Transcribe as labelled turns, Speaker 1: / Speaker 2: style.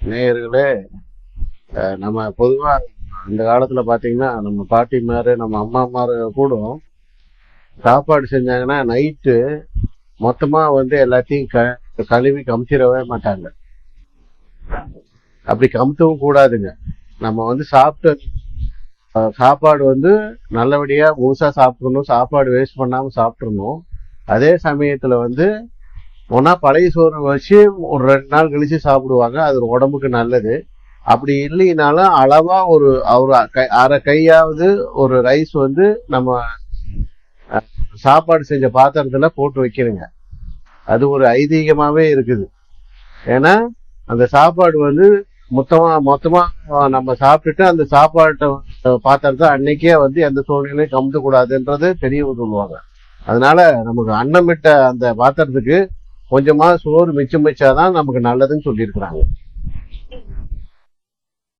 Speaker 1: நேயர்களே நம்ம பொதுவா அந்த காலத்துல பாத்தீங்கன்னா நம்ம பாட்டிமாரு நம்ம அம்மாமாரு கூட சாப்பாடு செஞ்சாங்கன்னா நைட்டு மொத்தமா வந்து எல்லாத்தையும் க கழுவி கமுத்திடவே மாட்டாங்க. அப்படி கமுத்தவும் கூடாதுங்க. நம்ம வந்து சாப்பிட்டு சாப்பாடு வந்து நல்லபடியா முழுசா சாப்பிடணும் சாப்பாடு வேஸ்ட் பண்ணாம சாப்பிட்றணும் அதே சமயத்துல வந்து ஒன்னா பழைய சோறு வச்சு ஒரு ரெண்டு நாள் கழிச்சு சாப்பிடுவாங்க. அது உடம்புக்கு நல்லது. அப்படி இல்லைனாலும் அளவா ஒரு ஒரு அரை கையாவது ஒரு ரைஸ் வந்து நம்ம சாப்பாடு செஞ்ச பாத்திரத்துல போட்டு வைக்கிறங்க. அது ஒரு ஐதீகமாவே இருக்குது. ஏன்னா அந்த சாப்பாடு வந்து மொத்தமா மொத்தமா நம்ம சாப்பிட்டுட்டு அந்த சாப்பாட்டை பாத்திரத்தை அன்னைக்கே வந்து எந்த சூழ்நிலையும் கமுத்த கூடாதுன்றது பெரியவங்க சொல்லுவாங்க. அதனால நமக்கு அன்னமிட்ட அந்த பாத்திரத்துக்கு கொஞ்சமாக சோறு மிச்சம் வச்சாதான் நமக்கு நல்லதுன்னு சொல்லியிருக்கிறாங்க.